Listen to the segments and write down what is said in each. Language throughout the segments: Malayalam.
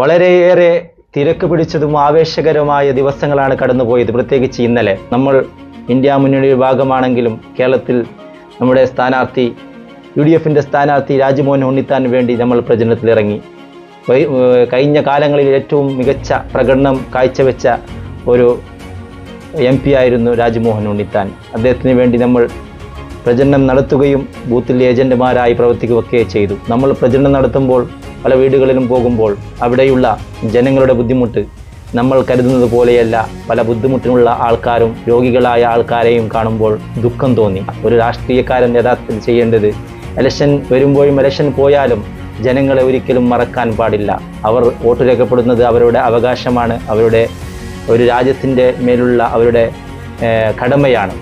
വളരെയേറെ തിരക്ക് പിടിച്ചതും ആവേശകരമായ ദിവസങ്ങളാണ് കടന്നുപോയത്. പ്രത്യേകിച്ച് ഇന്നലെ നമ്മൾ ഇന്ത്യ മുന്നണി വിഭാഗമാണെങ്കിലും കേരളത്തിൽ നമ്മുടെ സ്ഥാനാർത്ഥി യു ഡി എഫിന്റെ സ്ഥാനാർത്ഥി രാജ്മോഹൻ ഉണ്ണിത്താൻ വേണ്ടി നമ്മൾ പ്രചരണത്തിലിറങ്ങി കഴിഞ്ഞ കാലങ്ങളിൽ ഏറ്റവും മികച്ച പ്രകടനം കാഴ്ചവെച്ച ഒരു എം പി ആയിരുന്നു രാജ്മോഹൻ ഉണ്ണിത്താൻ. അദ്ദേഹത്തിന് വേണ്ടി നമ്മൾ പ്രചരണം നടത്തുകയും ബൂത്തിൽ ഏജന്റുമാരായി പ്രവർത്തിക്കുകയൊക്കെ ചെയ്തു. നമ്മൾ പ്രചരണം നടത്തുമ്പോൾ പല വീടുകളിലും പോകുമ്പോൾ അവിടെയുള്ള ജനങ്ങളുടെ ബുദ്ധിമുട്ട് നമ്മൾ കരുതുന്നത് പോലെയല്ല. പല ബുദ്ധിമുട്ടിനുള്ള ആൾക്കാരും രോഗികളായ ആൾക്കാരെയും കാണുമ്പോൾ ദുഃഖം തോന്നി. ഒരു രാഷ്ട്രീയക്കാരൻ യഥാർത്ഥത്തിൽ ചെയ്യേണ്ടത് ഇലക്ഷൻ വരുമ്പോഴും ഇലക്ഷൻ പോയാലും ജനങ്ങളെ ഒരിക്കലും മറക്കാൻ പാടില്ല. അവർ വോട്ട് രേഖപ്പെടുന്നത് അവരുടെ അവകാശമാണ്. അവരുടെ ഒരു രാജ്യത്തിന്റെ മേലുള്ള അവരുടെ കടമയാണ്.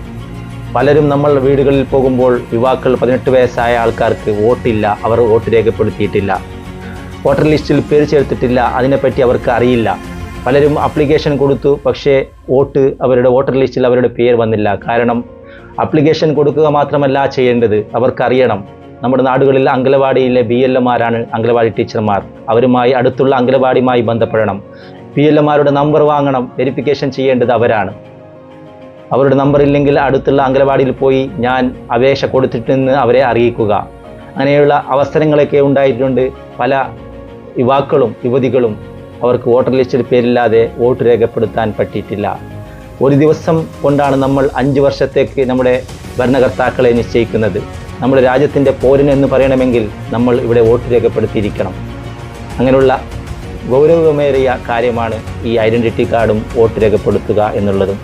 പലരും നമ്മൾ വീടുകളിൽ പോകുമ്പോൾ യുവാക്കൾ പതിനെട്ട് വയസ്സായ ആൾക്കാർക്ക് വോട്ടില്ല. അവർ വോട്ട് രേഖപ്പെടുത്തിയിട്ടില്ല. വോട്ടർ ലിസ്റ്റിൽ പേര് ചേർത്തിട്ടില്ല. അതിനെപ്പറ്റി അവർക്ക് അറിയില്ല. പലരും അപ്ലിക്കേഷൻ കൊടുത്തു. പക്ഷേ വോട്ട് അവരുടെ വോട്ടർ ലിസ്റ്റിൽ അവരുടെ പേര് വന്നില്ല. കാരണം അപ്ലിക്കേഷൻ കൊടുക്കുക മാത്രമല്ല ചെയ്യേണ്ടത്. അവർക്കറിയണം. നമ്മുടെ നാടുകളിൽ അംഗനവാടിയിലെ ബി എൽ എമാരാണ് അംഗനവാടി ടീച്ചർമാർ. അവരുമായി അടുത്തുള്ള അംഗനവാടിയുമായി ബന്ധപ്പെടണം. ബി എൽ എമാരുടെ നമ്പർ വാങ്ങണം. വെരിഫിക്കേഷൻ ചെയ്യേണ്ടത് അവരാണ്. അവരുടെ നമ്പർ ഇല്ലെങ്കിൽ അടുത്തുള്ള അംഗനവാടിയിൽ പോയി ഞാൻ അപേക്ഷ കൊടുത്തിട്ടെന്ന് അവരെ അറിയിക്കുക. അങ്ങനെയുള്ള അവസരങ്ങളൊക്കെ ഉണ്ടായിട്ടുണ്ട്. പല യുവാക്കളും യുവതികളും അവർക്ക് വോട്ടർ ലിസ്റ്റിൽ പേരില്ലാതെ വോട്ട് രേഖപ്പെടുത്താൻ പറ്റിയിട്ടില്ല. ഒരു ദിവസം കൊണ്ടാണ് നമ്മൾ അഞ്ച് വർഷത്തേക്ക് നമ്മുടെ ഭരണകർത്താക്കളെ നിശ്ചയിക്കുന്നത്. നമ്മുടെ രാജ്യത്തിന്റെ പോരിന് എന്ന് പറയണമെങ്കിൽ നമ്മൾ ഇവിടെ വോട്ട് രേഖപ്പെടുത്തിയിരിക്കണം. അങ്ങനെയുള്ള ഗൗരവമേറിയ കാര്യമാണ് ഈ ഐഡന്റിറ്റി കാർഡും വോട്ട് രേഖപ്പെടുത്തുക എന്നുള്ളതും.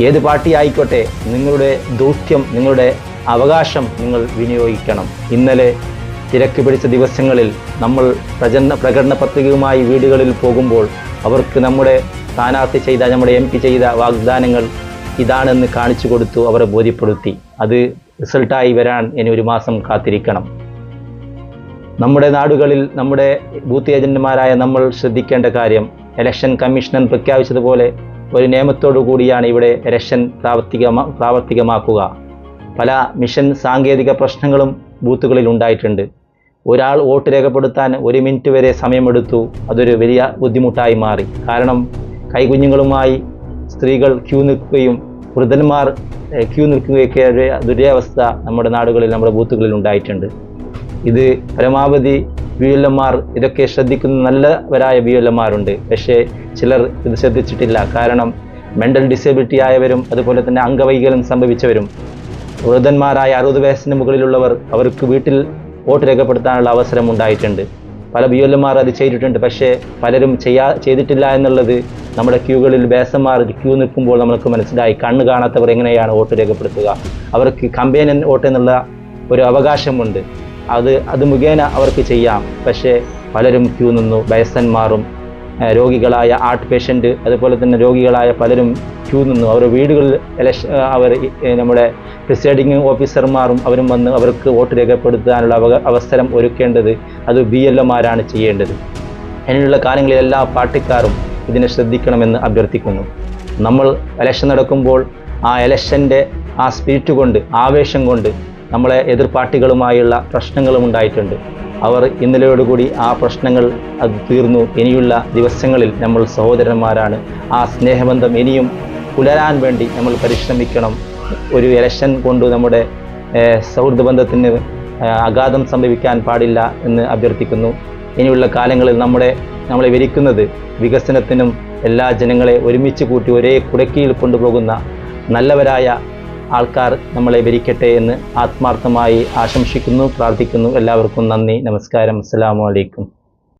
ഏത് പാർട്ടി ആയിക്കോട്ടെ നിങ്ങളുടെ ദൗത്യം നിങ്ങളുടെ അവകാശം നിങ്ങൾ വിനിയോഗിക്കണം. ഇന്നലെ തിരക്ക് പിടിച്ച ദിവസങ്ങളിൽ നമ്മൾ പ്രചരണ പ്രകടന പത്രികയുമായി വീടുകളിൽ പോകുമ്പോൾ അവർക്ക് നമ്മുടെ സ്ഥാനാർത്ഥി ചെയ്ത നമ്മുടെ എം പി ചെയ്ത വാഗ്ദാനങ്ങൾ ഇതാണെന്ന് കാണിച്ചു കൊടുത്തു അവരെ ബോധ്യപ്പെടുത്തി. അത് റിസൾട്ടായി വരാൻ ഇനി ഒരു മാസം കാത്തിരിക്കണം. നമ്മുടെ നാടുകളിൽ നമ്മുടെ ബൂത്ത് ഏജന്റുമാരായ നമ്മൾ ശ്രദ്ധിക്കേണ്ട കാര്യം ഇലക്ഷൻ കമ്മീഷണർ പ്രഖ്യാപിച്ചതുപോലെ ഒരു നിയമത്തോടു കൂടിയാണ് ഇവിടെ ഇലക്ഷൻ പ്രാവർത്തികമാ പ്രാവർത്തികമാക്കുക. പല മിഷൻ സാങ്കേതിക പ്രശ്നങ്ങളും ബൂത്തുകളിൽ ഉണ്ടായിട്ടുണ്ട്. ഒരാൾ വോട്ട് രേഖപ്പെടുത്താൻ ഒരു മിനിറ്റ് വരെ സമയമെടുത്തു. അതൊരു വലിയ ബുദ്ധിമുട്ടായി മാറി. കാരണം കൈകുഞ്ഞുങ്ങളുമായി സ്ത്രീകൾ ക്യൂ നിൽക്കുകയും വൃദ്ധന്മാർ ക്യൂ നിൽക്കുകയൊക്കെ ദുരവസ്ഥ നമ്മുടെ നാടുകളിൽ നമ്മുടെ ബൂത്തുകളിൽ ഉണ്ടായിട്ടുണ്ട്. ഇത് പരമാവധി ബി എൽ എമാർ ഇതൊക്കെ ശ്രദ്ധിക്കുന്ന നല്ലവരായ ബി എൽ എമാരുണ്ട് പക്ഷേ ചിലർ ഇത് ശ്രദ്ധിച്ചിട്ടില്ല. കാരണം മെന്റൽ ഡിസേബിലിറ്റി ആയവരും അതുപോലെ തന്നെ അംഗവൈകല്യം സംഭവിച്ചവരും വൃദ്ധന്മാരായ അറുപത് വയസ്സിന് മുകളിലുള്ളവർ അവർക്ക് വീട്ടിൽ വോട്ട് രേഖപ്പെടുത്താനുള്ള അവസരം ഉണ്ടായിട്ടുണ്ട്. പല ബി എൽ എമാർ അത് ചെയ്തിട്ടുണ്ട്. പക്ഷേ പലരും ചെയ്യാ ചെയ്തിട്ടില്ല എന്നുള്ളത് നമ്മുടെ ക്യൂകളിൽ ബേസന്മാർ ക്യൂ നിൽക്കുമ്പോൾ നമുക്ക് മനസ്സിലായി. കണ്ണ് കാണാത്തവർ എങ്ങനെയാണ് വോട്ട് രേഖപ്പെടുത്തുക? അവർക്ക് കമ്പയിൻ വോട്ട് എന്നുള്ള ഒരു അവകാശമുണ്ട്. അത് അത് മുഖേന അവർക്ക് ചെയ്യാം. പക്ഷേ പലരും ക്യൂ നിന്നു. ബയസന്മാറും രോഗികളായ ആർട്ട് പേഷ്യന്റ് അതുപോലെ തന്നെ രോഗികളായ പലരും ക്യൂ നിന്നു. അവരുടെ വീടുകളിൽ ഇലക്ഷൻ അവർ നമ്മുടെ പ്രിസൈഡിങ് ഓഫീസർമാരും അവരും വന്ന് അവർക്ക് വോട്ട് രേഖപ്പെടുത്താനുള്ള അവ അവസരം ഒരുക്കേണ്ടത് അത് ബി എൽ എമാരാണ് ചെയ്യേണ്ടത്. അതിനുള്ള കാലങ്ങളിൽ എല്ലാ പാർട്ടിക്കാരും ഇതിനെ ശ്രദ്ധിക്കണമെന്ന് അഭ്യർത്ഥിക്കുന്നു. നമ്മൾ ഇലക്ഷൻ നടക്കുമ്പോൾ ആ ഇലക്ഷന്റെ ആ സ്പിരിറ്റ് കൊണ്ട് ആവേശം കൊണ്ട് നമ്മളെ എതിർപാർട്ടികളുമായുള്ള പ്രശ്നങ്ങളും ഉണ്ടായിട്ടുണ്ട്. അവർ ഇന്നലെയോടുകൂടി ആ പ്രശ്നങ്ങൾ അത് തീർന്നു. ഇനിയുള്ള ദിവസങ്ങളിൽ നമ്മൾ സഹോദരന്മാരാണ്. ആ സ്നേഹബന്ധം ഇനിയും പുലരാൻ വേണ്ടി നമ്മൾ പരിശ്രമിക്കണം. ഒരു ഇലക്ഷൻ കൊണ്ട് നമ്മുടെ സൗഹൃദ ബന്ധത്തിന് അഗാധം സംഭവിക്കാൻ പാടില്ല എന്ന് അഭ്യർത്ഥിക്കുന്നു. ഇനിയുള്ള കാലങ്ങളിൽ നമ്മുടെ നമ്മളെ വിരിക്കുന്നത് വികസനത്തിനും എല്ലാ ജനങ്ങളെ ഒരുമിച്ച് കൂട്ടി ഒരേ കുടക്കിയിൽ കൊണ്ടുപോകുന്ന നല്ലവരായ ആൾക്കാർ നമ്മളെ ഭരിക്കട്ടെ എന്ന് ആത്മാർത്ഥമായി ആശംസിക്കുന്നു പ്രാർത്ഥിക്കുന്നു. എല്ലാവർക്കും നന്ദി നമസ്കാരം. അസ്സലാമു അലൈക്കും.